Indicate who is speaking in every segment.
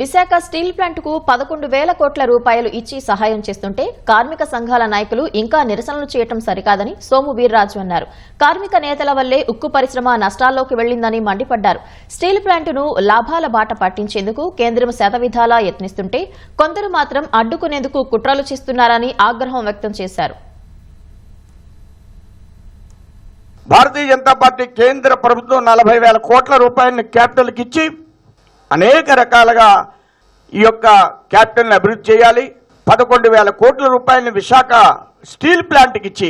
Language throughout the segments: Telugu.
Speaker 1: విశాఖ స్టీల్ ప్లాంట్కు పదకొండు వేల కోట్ల రూపాయలు ఇచ్చి సహాయం చేస్తుంటే కార్మిక సంఘాల నాయకులు ఇంకా నిరసనలు చేయటం సరికాదని సోము వీర్రాజు అన్నారు. కార్మిక నేతల వల్లే ఉక్కు పరిశ్రమ నష్టాల్లోకి వెళ్ళిందని మండిపడ్డారు. స్టీల్ ప్లాంటును లాభాల బాట పట్టించేందుకు కేంద్రం శతవిధాలా యత్నిస్తుంటే కొందరు మాత్రం అడ్డుకునేందుకు కుట్రలు చేస్తున్నారని ఆగ్రహం వ్యక్తం చేశారు.
Speaker 2: భారతీయ జనతా పార్టీ కేంద్ర ప్రభుత్వం నలభై వేల కోట్ల రూపాయలను క్యాపిటల్కి ఇచ్చి అనేక రకాలుగా ఈ యొక్క క్యాపిటల్ని అభివృద్ధి చేయాలి. పదకొండు వేల కోట్ల రూపాయలని విశాఖ స్టీల్ ప్లాంట్కి ఇచ్చి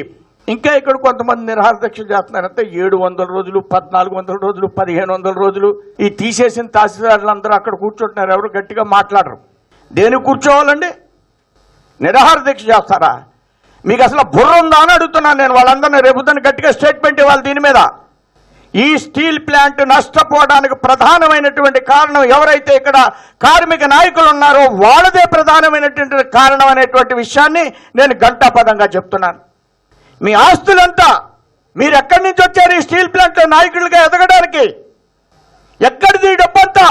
Speaker 2: ఇంకా ఇక్కడ కొంతమంది నిరహార దీక్ష చేస్తున్నారంటే ఏడు వందల రోజులు పద్నాలుగు వందల రోజులు పదిహేను వందల రోజులు. ఈ తీసేసిన తహసీల్దారులందరూ అక్కడ కూర్చుంటున్నారు. ఎవరు గట్టిగా మాట్లాడరు. దేనికి కూర్చోవాలండి? నిరాహార దీక్ష చేస్తారా? మీకు అసలు బుర్ర ఉందా అని అడుగుతున్నాను నేను. వాళ్ళందరినీ రేపుదని గట్టిగా స్టేట్మెంట్ ఇవ్వాలి దీని మీద. ఈ స్టీల్ ప్లాంట్ నష్టపోవడానికి ప్రధానమైనటువంటి కారణం ఎవరైతే ఇక్కడ కార్మిక నాయకులు ఉన్నారో వాళ్ళదే ప్రధానమైనటువంటి కారణం అనేటువంటి విషయాన్ని నేను గంటాపదంగా చెప్తున్నాను. మీ ఆస్తులంతా మీరు ఎక్కడి నుంచి వచ్చారు ఈ స్టీల్ ప్లాంట్ నాయకులుగా ఎదగడానికి? ఎక్కడిది డబ్బంతా?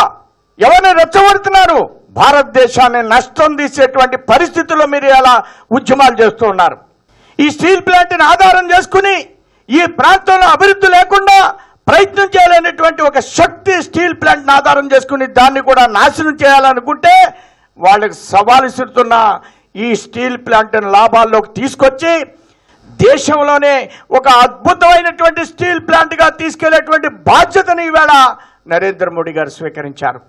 Speaker 2: ఎవరిని రెచ్చగొడుతున్నారు? భారతదేశాన్ని నష్టం తీసేటువంటి పరిస్థితుల్లో మీరు ఎలా ఉద్యమాలు చేస్తూ ఉన్నారు. ఈ స్టీల్ ప్లాంట్ని ఆధారం చేసుకుని ఈ ప్రాంతంలో అభివృద్ధి లేకుండా ప్రయత్నం చేయాలనేటువంటి ఒక శక్తి స్టీల్ ప్లాంట్ని ఆధారం చేసుకుని దాన్ని కూడా నాశనం చేయాలనుకుంటే వాళ్ళకి సవాలు ఇస్తున్న ఈ స్టీల్ ప్లాంట్ని లాభాల్లోకి తీసుకొచ్చి దేశంలోనే ఒక అద్భుతమైనటువంటి స్టీల్ ప్లాంట్గా తీసుకెళ్ళేటువంటి బాధ్యతని ఈవేళ నరేంద్ర మోడీ గారు స్వీకరించారు.